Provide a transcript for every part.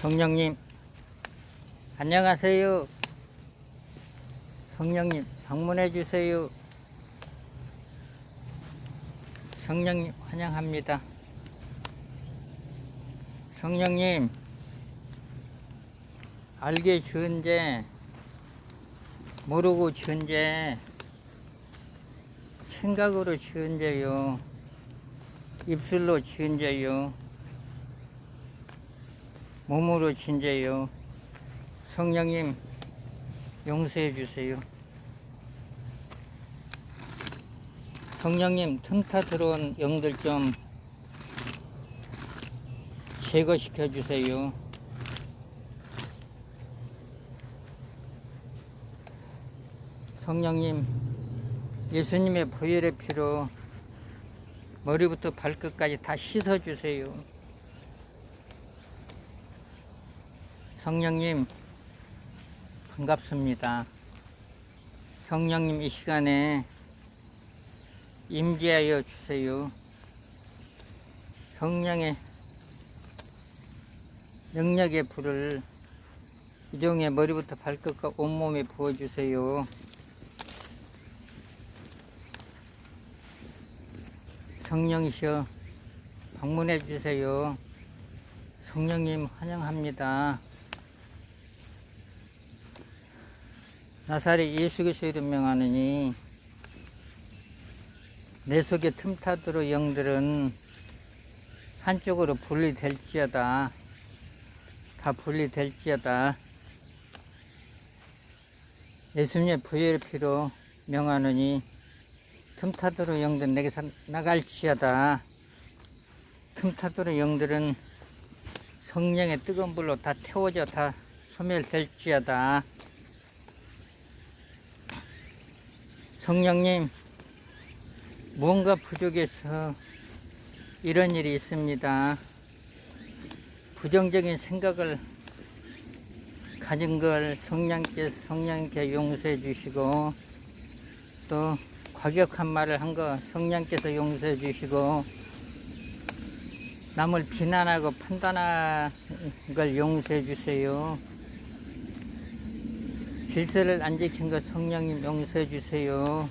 성령님, 안녕하세요. 성령님, 방문해 주세요. 성령님, 환영합니다. 성령님, 알게 죄, 모르고 죄, 생각으로 지은 죄요, 입술로 지은 죄요, 몸으로 죄요. 성령님, 용서해 주세요. 성령님, 틈타 들어온 영들 좀 제거시켜 주세요. 성령님, 예수님의 보혈의 피로 머리부터 발끝까지 다 씻어 주세요. 성령님, 반갑습니다. 성령님 이 시간에 임재하여 주세요. 성령의 능력의 불을 이종의 머리부터 발끝과 온몸에 부어주세요. 성령이시여 방문해 주세요. 성령님 환영합니다. 나사렛 예수 그리스도 이름 명하느니 내 속에 틈타도록 영들은 한쪽으로 분리될지어다. 다 분리될지어다. 예수님의 부의 피로 명하느니 틈타도록 영들 내게서 나갈지어다. 틈타도록 영들은 성령의 뜨거운 불로 다 태워져 다 소멸될지어다. 성령님, 뭔가 부족해서 이런 일이 있습니다. 부정적인 생각을 가진 걸 성령께 성령께 용서해 주시고 또 과격한 말을 한 거 성령께서 용서해 주시고 남을 비난하고 판단한 걸 용서해 주세요. 질서를 안 지킨 것 성령님 용서해 주세요.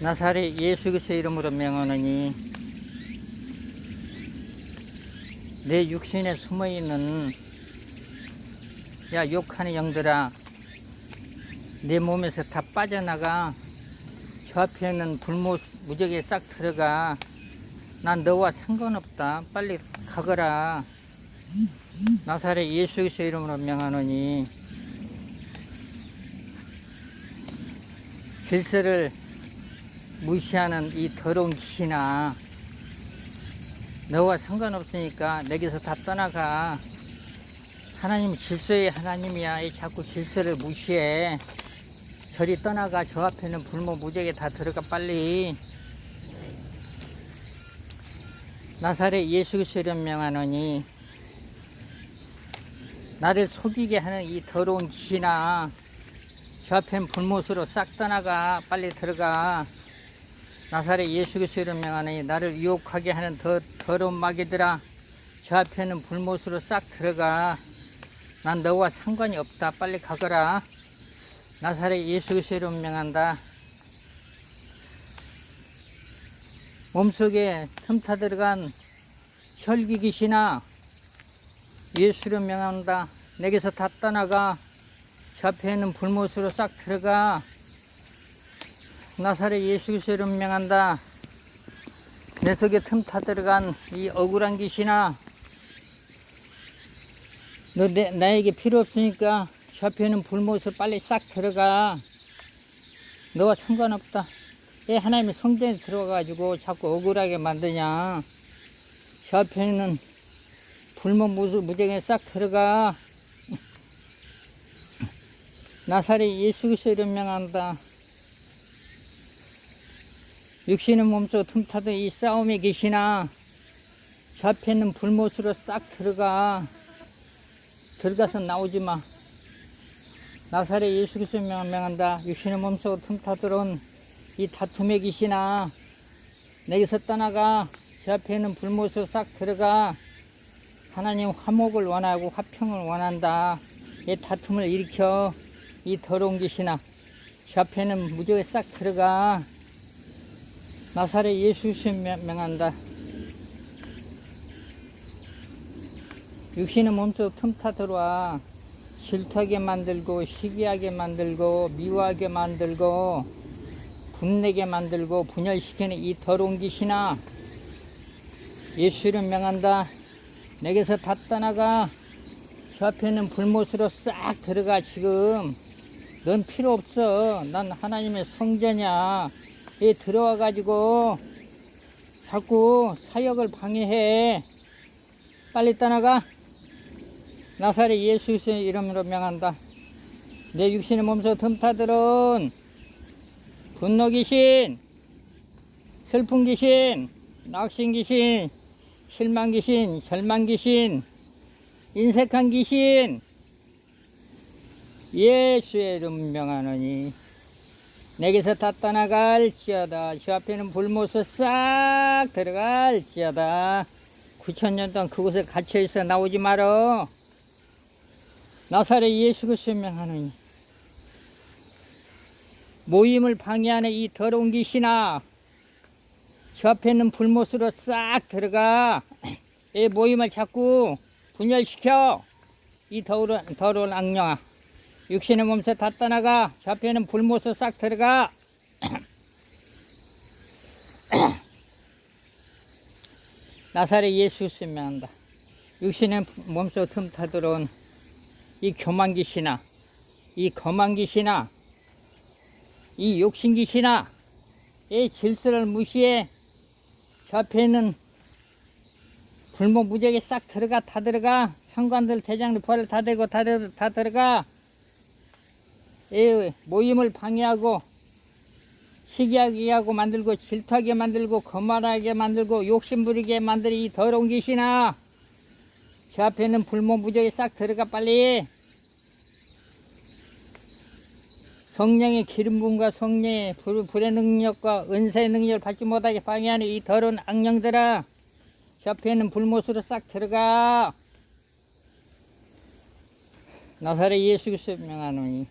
나사렛 예수 그리스도 이름으로 명하노니 내 육신에 숨어 있는 야 욕하는 영들아 내 몸에서 다 빠져나가 저 앞에 있는 불모 무적에 싹 들어가. 난 너와 상관없다. 빨리 가거라 나사렛 예수 그리스도 이름으로 명하노니 질서를 무시하는 이 더러운 귀신아 너와 상관없으니까 내게서 다 떠나가. 하나님 질서의 하나님이야. 이 자꾸 질서를 무시해. 저리 떠나가. 저 앞에는 불모 무적에 다 들어가 빨리. 나사렛 예수 그리스도 이름 명하노니 나를 속이게 하는 이 더러운 귀신아 저 앞엔 불못으로 싹 떠나가 빨리 들어가. 나사렛 예수 그리스도 명하니 나를 유혹하게 하는 더 더러운 마귀들아 저 앞에는 불못으로 싹 들어가. 난 너와 상관이 없다. 빨리 가거라. 나사렛 예수 그리스도 명한다. 몸속에 틈타 들어간 혈기 귀신아 예수를 명한다. 내게서 다 떠나가. 저 앞에 있는 불못으로 싹 들어가. 나사렛 예수 그리스도 이름 명한다. 내 속에 틈타 들어간 이 억울한 귀신아. 너 내, 나에게 필요 없으니까 저 앞에 있는 불못으로 빨리 싹 들어가. 너와 상관없다. 왜 하나님의 성전에 들어가가지고 자꾸 억울하게 만드냐. 저 앞에 있는 무수 무정에 싹 들어가. 나사렛 예수 그리스도 이름 명한다. 육신의 몸속 틈타도 이 싸움에 계시나 저 앞에 있는 불못으로 싹 들어가. 들어가서 나오지 마. 나사렛 예수 그리스도 명- 명한다. 육신의 몸속 틈타 들어온 이 다툼의 귀신아 내게서 떠나가. 저저 앞에는 불못으로 싹 들어가 하나님 화목을 원하고 화평을 원한다. 이 다툼을 일으켜 이 더러운 귀신아 저 앞에는 무조건 싹 들어가 나사렛 예수 님 명한다. 육신의 몸속 틈타 들어와 질투하게 만들고 시기하게 만들고 미워하게 만들고 분내게 만들고 분열시키는 이 더러운 귀신아 예수를 명한다 내게서 다 떠나가. 저 앞에는 불못으로 싹 들어가 지금. 넌 필요 없어. 난 하나님의 성전이야. 이 들어와 가지고 자꾸 사역을 방해해. 빨리 떠나가. 나사렛 예수 의 이름으로 명한다. 내 육신의 몸소 틈타들은 분노 귀신, 슬픈 귀신, 낙심 귀신, 실망 귀신, 절망 귀신, 인색한 귀신, 예수의 이름 명하노니 내게서 다 떠나갈지어다. 저 앞에는 불모서 싹 들어갈지어다. 9천년 동안 그곳에 갇혀 있어 나오지 말어. 나사렛 예수 그리스도 명하노니 모임을 방해하는 이 더러운 귀신아 저 앞에 있는 불못으로 싹 들어가. 이 모임을 자꾸 분열시켜. 이 더러운, 더러운 악령아 육신의 몸새 다 떠나가. 있는 불못으로 싹 들어가. 나사렛 예수 그리스도 명한다. 육신의 몸속 틈타 들어온 이 교만 귀신아, 이 거만 귀신아, 이 욕심 귀신아, 이 질서를 무시해 저 앞에 있는 불모 무적에 싹 들어가 다 들어가. 상관들 대장들 벌을 다 대고 다, 들- 다 들어가. 이 모임을 방해하고 시기하게 하고 만들고 질투하게 만들고 거만하게 만들고 욕심 부리게 만들 이 더러운 귀신아 저 앞에 있는 불모 무적에 싹 들어가 빨리. 성령의 기름 부음과 성령의 불, 불의 능력과 은사의 능력을 받지 못하게 방해하는 이 더러운 악령들아. 있는 불못으로 싹 들어가. 나사렛 예수 그리스도 명하노니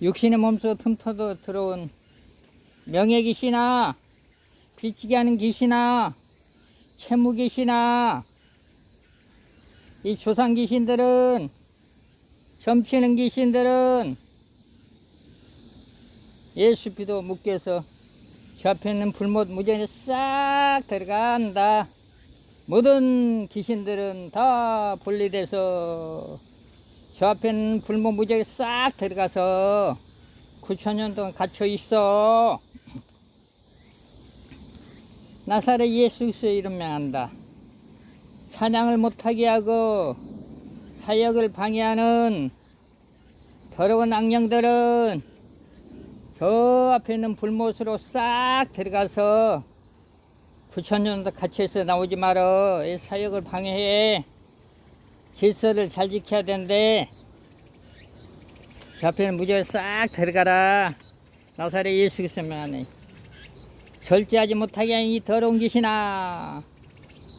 육신의 몸속 틈터도 들어온 명예 귀신아 비치게 하는 귀신아 채무 귀신아 이 조상 귀신들은 점치는 귀신들은 예수 피도 묶여서 저 앞에 있는 불못 무전에 싹 들어간다. 모든 귀신들은 다 분리돼서 저 앞에 있는 불못 무전에 싹 들어가서 9천년 동안 갇혀 있어. 나사렛 예수 그리스도의 이름 명한다. 찬양을 못하게 하고 사역을 방해하는 더러운 악령들은 저 앞에 있는 불못으로 싹 들어가서 9천년도 갇혀서 나오지 말어 이 사역을 방해해. 질서를 잘 지켜야 되는데 저 앞에 있는 무지에 싹 들어가라. 나사렛 예수 명하네 절제하지 못하게 이 더러운 귀신아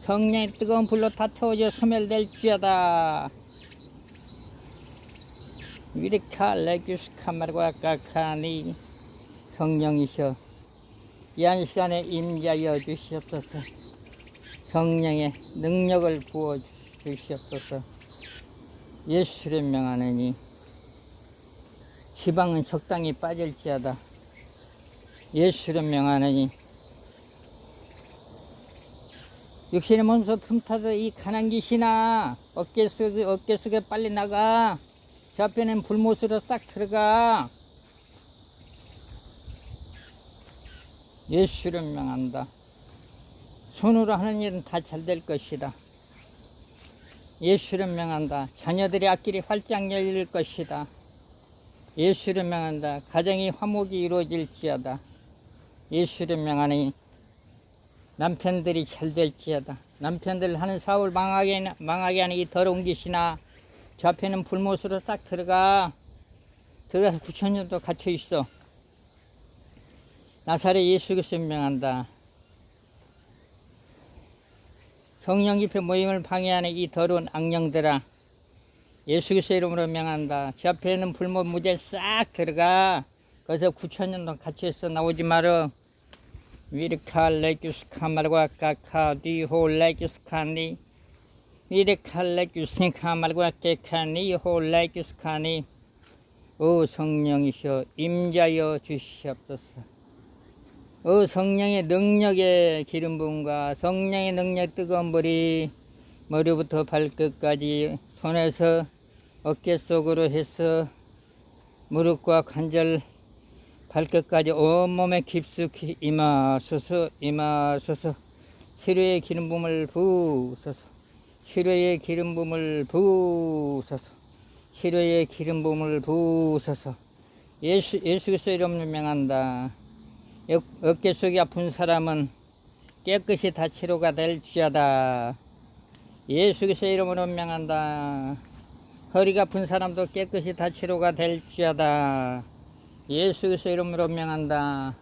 성령의 뜨거운 불로 다 태워져 소멸될지어다. 위리카 레규스 카마르과 까카니. 성령이셔. 이한 시간에 임자여 주시옵소서. 성령의 능력을 부어 주시옵소서. 예수를 명하느니. 지방은 적당히 빠질지어다. 예수를 명하느니. 육신의 몸소 틈타서 이 가난 기시나 어깨 속에 어깨 속에 빨리 나가 저 앞에는 불못으로 싹 들어가. 예수를 명한다. 손으로 하는 일은 다 잘 될 것이다. 예수를 명한다. 자녀들의 앞길이 활짝 열릴 것이다. 예수를 명한다. 가정이 화목이 이루어질지어다. 예수를 명하니 남편들이 잘 될지어다. 남편들 하는 사업을 망하게, 망하게 하는 이 더러운 짓이나 저 앞에는 불못으로 싹 들어가. 들어가서 9천년도 갇혀 있어. 나사렛 예수 그리스도 명한다. 성령 집회 모임을 방해하는 이 더러운 악령들아 예수 그리스도 이름으로 명한다. 저 앞에 있는 불모 무제 싹 들어가. 거기서 9천 년 동안 같이 있어 나오지 마라. 위르카 레규스카 말과 까카 디호 레규스카니 위르카 레규스카 말과 깨카니 호 레규스카니. 오 성령이시여 임자여 주시옵소서. 오 성령의 능력의 기름 부음과 성령의 능력 뜨거운 불이 머리부터 발끝까지 손에서 어깨 속으로 해서 무릎과 관절 발끝까지 온몸에 깊숙이 임하소서 임하소서. 치료의 기름 부음을 부으소서 치료의 기름 부음을 부으소서 치료의 기름 부음을 부으소서 예수 예수 그리스도 이름으로 명한다. 어- 어깨 속이 아픈 사람은 깨끗이 다 치료가 될지어다. 예수 그리스도 이름으로 명한다. 허리가 아픈 사람도 깨끗이 다 치료가 될지어다. 예수 그리스도 이름으로 명한다.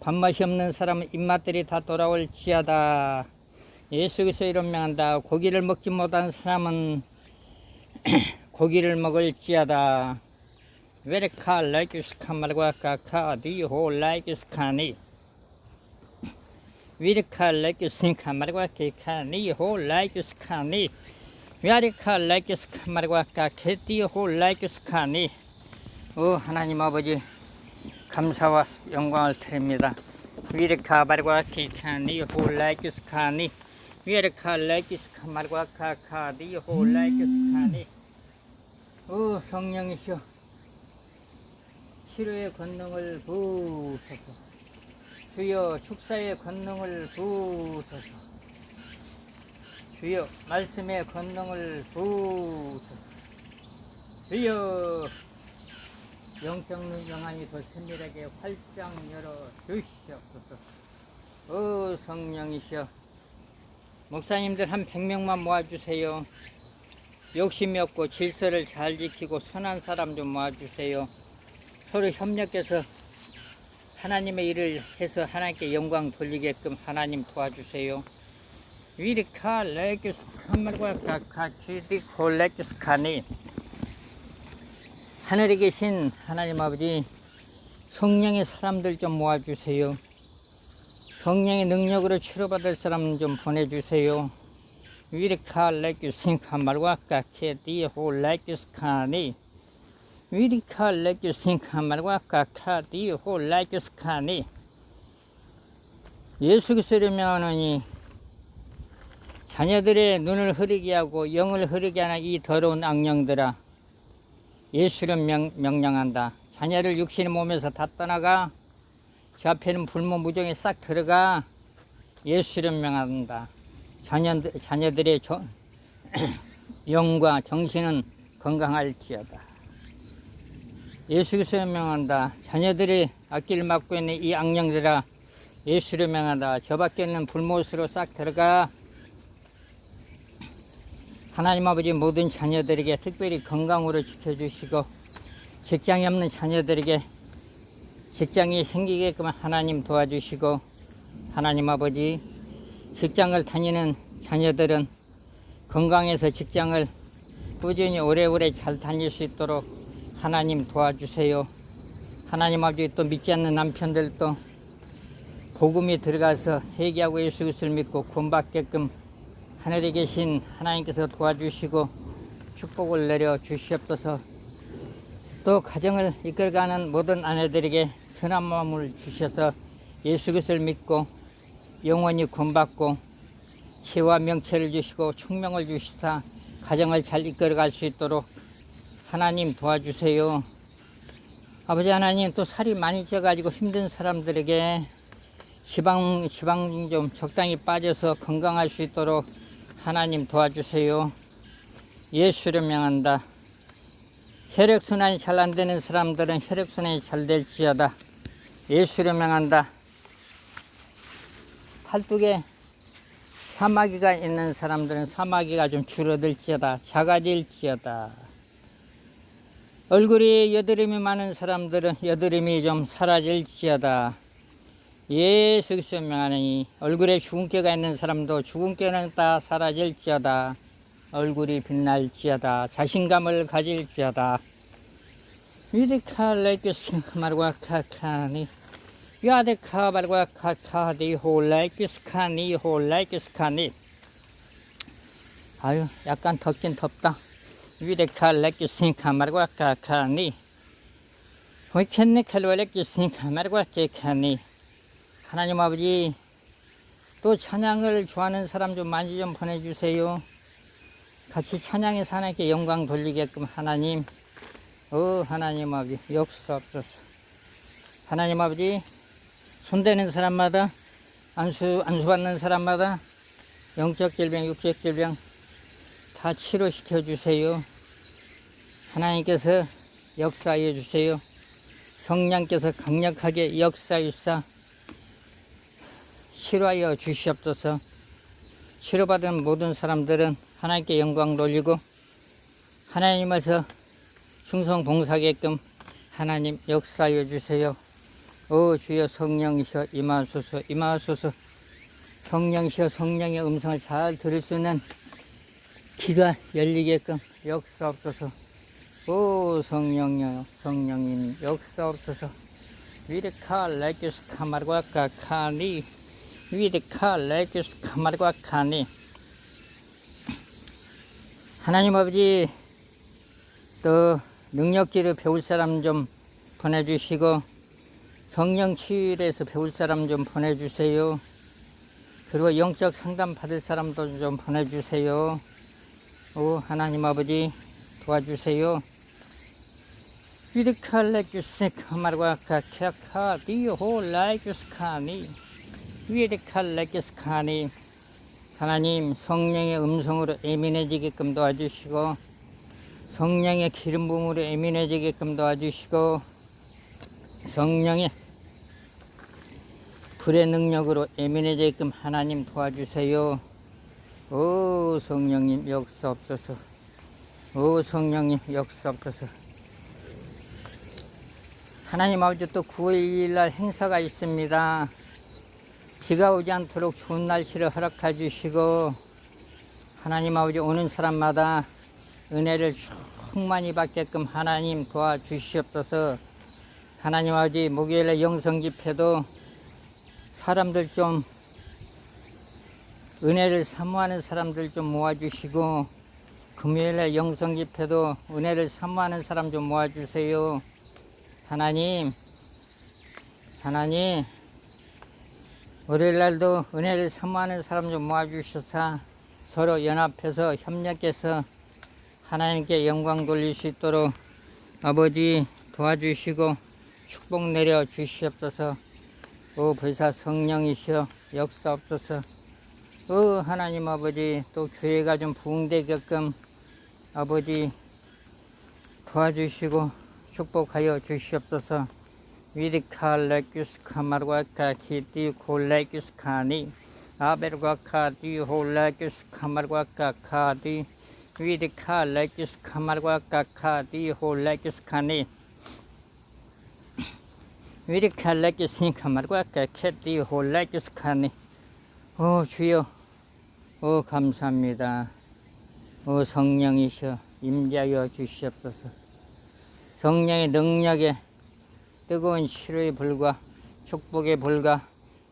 밥맛이 없는 사람은 입맛들이 다 돌아올지어다. 예수 그리스도 이름 명한다. 고기를 먹지 못한 사람은 고기를 먹을지어다. 베레카 라이큐스카 말과 카카 디호 라이큐스카니 위르카 라이큐스카 말과 케카 니 호 라이큐스카니 위아리카 라이큐스카 말과 카케 디호 라이큐스카니 오 하나님 아버지 감사와 영광을 드립니다. 위르카 말과 케카 니 호 라이큐스카니 위르카 라이큐스카 말과 카카 디호 라이큐스카니 오 성령이시여 치료의 권능을 부으소서. 주여 축사의 권능을 부으소서. 주여 말씀의 권능을 부으소서. 주여 영적 눈 영안이 더 세밀하게 활짝 열어 주시옵소서. 오 성령이시여 목사님들 한 100명만 모아주세요. 욕심이 없고 질서를 잘 지키고 선한 사람 좀 모아주세요. 서로 협력해서 하나님의 일을 해서 하나님께 영광 돌리게끔 하나님 도와주세요. 위리카 레기스 카말과 카카키디 콜레기스 카니 하늘에 계신 하나님 아버지 성령의 사람들 좀 모아주세요. 성령의 능력으로 치료받을 사람 좀 보내주세요. 위리카 레기스 카말과 카키디 홀레기스 카니 위리카 레규스카 말과 카카디 호 레규스카니 예수 그리스도를 명하노니 자녀들의 눈을 흐리게 하고 영을 흐리게 하는 이 더러운 악령들아 예수를 명, 명령한다. 자녀를 육신의 몸에서 다 떠나가 저 앞에는 불모 무정에 싹 들어가 예수를 명한다 자녀, 자녀들의 저, 영과 정신은 건강할지어다 예수를 명한다. 자녀들이 앞길을 막고 있는 이 악령들아 예수를 명한다. 저 밖에 있는 불못으로 싹 들어가 하나님 아버지 모든 자녀들에게 특별히 건강으로 지켜주시고 직장이 없는 자녀들에게 직장이 생기게끔 하나님 도와주시고 하나님 아버지 직장을 다니는 자녀들은 건강해서 직장을 꾸준히 오래오래 잘 다닐 수 있도록 하나님 도와주세요. 하나님 아버지 또 믿지 않는 남편들도 복음이 들어가서 회개하고 예수 그리스도를 믿고 구원받게끔 하늘에 계신 하나님께서 도와주시고 축복을 내려 주시옵소서. 또 가정을 이끌어가는 모든 아내들에게 선한 마음을 주셔서 예수 그리스도를 믿고 영원히 구원받고 치와 명체를 주시고 총명을 주시사 가정을 잘 이끌어갈 수 있도록 하나님 도와주세요. 아버지 하나님 또 살이 많이 쪄가지고 힘든 사람들에게 지방, 지방 좀 적당히 빠져서 건강할 수 있도록 하나님 도와주세요. 예수를 명한다. 혈액순환이 잘 안 되는 사람들은 혈액순환이 잘 될지어다. 예수를 명한다. 팔뚝에 사마귀가 있는 사람들은 사마귀가 좀 줄어들지어다. 작아질지어다. 얼굴이 여드름이 많은 사람들은 여드름이 좀 사라질지어다. 예수 그리스도 명하니 얼굴에 주근깨가 있는 사람도 주근깨는 다 사라질지어다 얼굴이 빛날지어다 자신감을 가질지어다 위드칼레이크스 말과 카카니 야데카 말과 카카디 홀라이크스카니 홀라이크스카니 아유 약간 덥긴 덥다 위데칼레이크스 말과 카카니 호이켄네 칼로레이크스 말과 케카니 하나님 아버지 또 찬양을 좋아하는 사람 좀 많이 좀 보내주세요. 같이 찬양해서 하나님께 영광 돌리게끔 하나님. 어 하나님 아버지 역사 없소서. 하나님 아버지 손대는 사람마다 안수 안수 받는 사람마다 영적 질병 육적 질병 다 치료시켜 주세요. 하나님께서 역사해 주세요. 성령께서 강력하게 역사일사 치료하여 주시옵소서. 치료받은 모든 사람들은 하나님께 영광 돌리고 하나님에서 충성 봉사하게끔 하나님 역사하여 주세요. 오 주여 성령이셔 임하소서 임하소서 성령이셔 성령의 음성을 잘 들을 수 있는 귀가 열리게끔 역사옵소서. 오 성령여 성령님 역사옵소서. 위르카 레기스 카마르과 카카니 위르카 레기스 카마르과 카니 하나님 아버지 또 능력기를 배울 사람 좀 보내주시고 성령 치유에서 배울 사람 좀 보내주세요. 그리고 영적 상담 받을 사람도 좀 보내주세요. 오 하나님 아버지 도와주세요. 위드칼레규스 카마르과 카카카 디호 라이규스카니 위드칼레규스카니 하나님 성령의 음성으로 예민해지게끔 도와주시고 성령의 기름 부음으로 예민해지게끔 도와주시고 성령의 불의 능력으로 예민해지게끔 하나님 도와주세요. 오 성령님 역사옵소서. 오 성령님 역사옵소서. 하나님 아버지 또 9월 2일 날 행사가 있습니다. 비가 오지 않도록 좋은 날씨를 허락해 주시고 하나님 아버지 오는 사람마다 은혜를 충만히 받게끔 하나님 도와주시옵소서 하나님 아버지 목요일에 영성 집회도 사람들 좀 은혜를 사모하는 사람들 좀 모아주시고 금요일에 영성 집회도 은혜를 사모하는 사람 좀 모아주세요. 하나님 하나님 월요일 날도 은혜를 사모하는 사람 좀 모아주셔서 서로 연합해서 협력해서 하나님께 영광 돌릴 수 있도록 아버지 도와주시고 축복 내려 주시옵소서 오 불사 성령이시여 역사옵소서. 오 하나님 아버지 또 교회가 좀 부흥되게끔 아버지 도와주시고 축복하여 주시옵소서. 위리칼레큐스카 마르과카 키티 콜레큐스카니 아베르과카 디 홀레큐스카 마르과카 카디 위리칼레큐스카 마르과카 카디 홀레큐스카니 위리칼레큐스카 마르과카 키티 홀레큐스카니. 오 주여. 오 감사합니다. 오 성령이셔. 임자여 주시옵소서. 성령의 능력에 뜨거운 치료의 불과 축복의 불과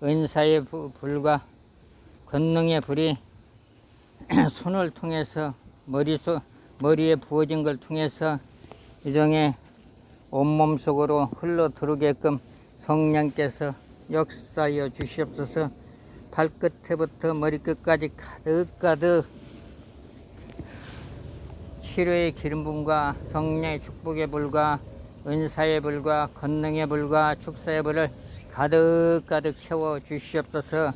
은사의 부- 불과 권능의 불이 손을 통해서 머리속 머리에 부어진 걸 통해서 이정의 온몸 속으로 흘러 들어오게끔 성령께서 역사하여 주시옵소서. 발끝에부터 머리끝까지 가득 가득 치료의 기름 부음과 성령의 축복의 불과 은사의 불과 권능의 불과 축사의 불을 가득 가득 채워 주시옵소서.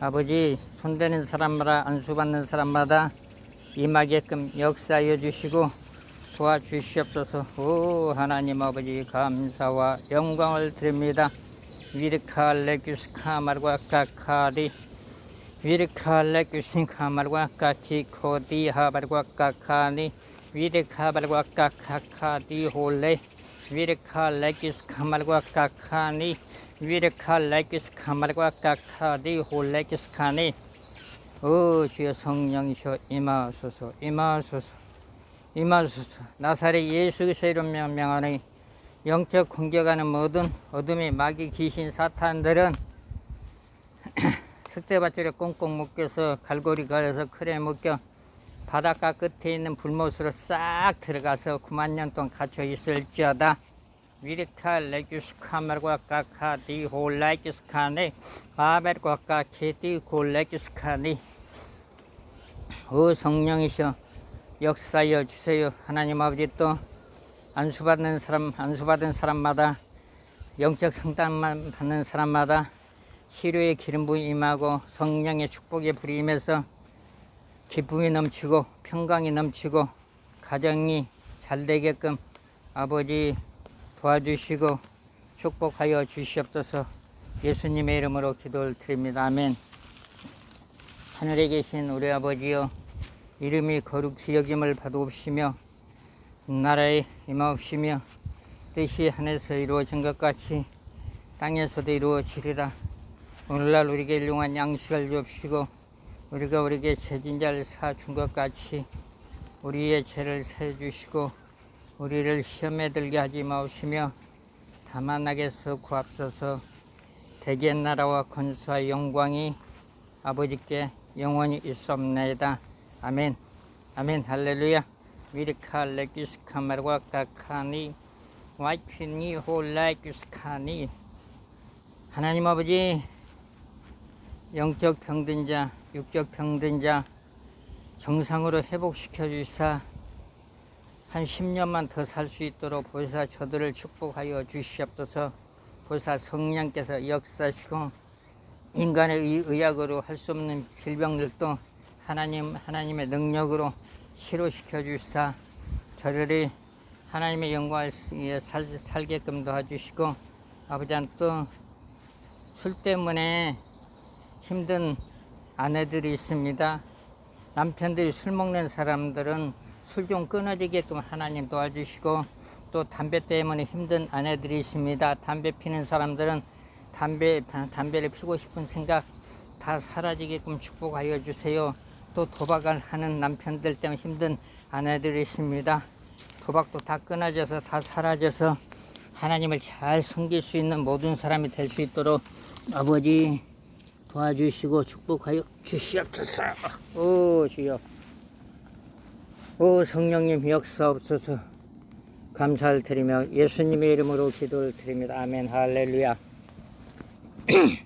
아버지 손대는 사람마다 안수받는 사람마다 임하게끔 역사하여 주시고 도와주시옵소서. 오 하나님 아버지 감사와 영광을 드립니다. 위르칼레규스카 말과 카카리 위르칼레규스카 말과 카키코디 하발과 카카니 위르카발과 카카카디 홀레 위르카 레기스 카말과 카카니 위르카 레기스 카말과 카카니 홀레기스 카니. 오 주여 성령이셔 임하소서 임하소서 임하소서 나사렛 예수 그리스도 이름 명하니 영적 공격하는 모든 어둠의 마귀 귀신 사탄들은 특대밭줄에 꽁꽁 묶여서 갈고리 걸어서 크레 묶여 바닷가 끝에 있는 불못으로 싹 들어가서 9만 년 동안 갇혀 있을지어다. 위리카 레규스카멜과 까카 디 홀라이키스카네 바벨과 까케디 홀라이키스카니 오 성령이셔 역사여 주세요 하나님 아버지 또 안수받는 사람 안수받은 사람마다 영적 상담만 받는 사람마다 치료의 기름 부임 임하고 성령의 축복의 불이 임해서 기쁨이 넘치고 평강이 넘치고 가정이 잘 되게끔 아버지 도와주시고 축복하여 주시옵소서 예수님의 이름으로 기도를 드립니다. 아멘. 하늘에 계신 우리 아버지여 이름이 거룩히 여김을 받으옵시며 나라에 임하옵시며 뜻이 하늘에서 이루어진 것 같이 땅에서도 이루어지리라. 오늘날 우리에게 일용한 양식을 주옵시고 우리가 우리에게 죄진 자를 사준 것 같이 우리의 죄를 사해 주시고 우리를 시험에 들게 하지 마옵시며 다만 악에서 구합소서 대개 나라와 권수와 영광이 아버지께 영원히 있옵나이다 아멘. 아멘. 할렐루야. 위리카 레기스카마르와 카카니 와이피니 홀라이키스카니. 하나님 아버지 영적 병든 자, 육적 병든 자 정상으로 회복시켜 주시사 한 10년만 더 살 수 있도록 보사 저들을 축복하여 주시옵소서. 보사 성령께서 역사시고 인간의 의- 의학으로 할 수 없는 질병들도 하나님 하나님의 능력으로 치료시켜 주시사 저들이 하나님의 영광을 위해 살, 살게끔 도와주시고 아버지는 또술 때문에 힘든 아내들이 있습니다. 남편들이 술 먹는 사람들은 술 좀 끊어지게끔 하나님 도와주시고 또 담배 때문에 힘든 아내들이 있습니다. 담배 피는 사람들은 담배 담배를 피고 싶은 생각 다 사라지게끔 축복하여 주세요. 또 도박을 하는 남편들 때문에 힘든 아내들이 있습니다. 도박도 다 끊어져서 다 사라져서 하나님을 잘 섬길 수 있는 모든 사람이 될 수 있도록 아버지 도와주시고 축복하여 주시옵소서. 오 주여. 오 성령님 역사옵소서. 감사를 드리며 예수님의 이름으로 기도를 드립니다. 아멘 할렐루야.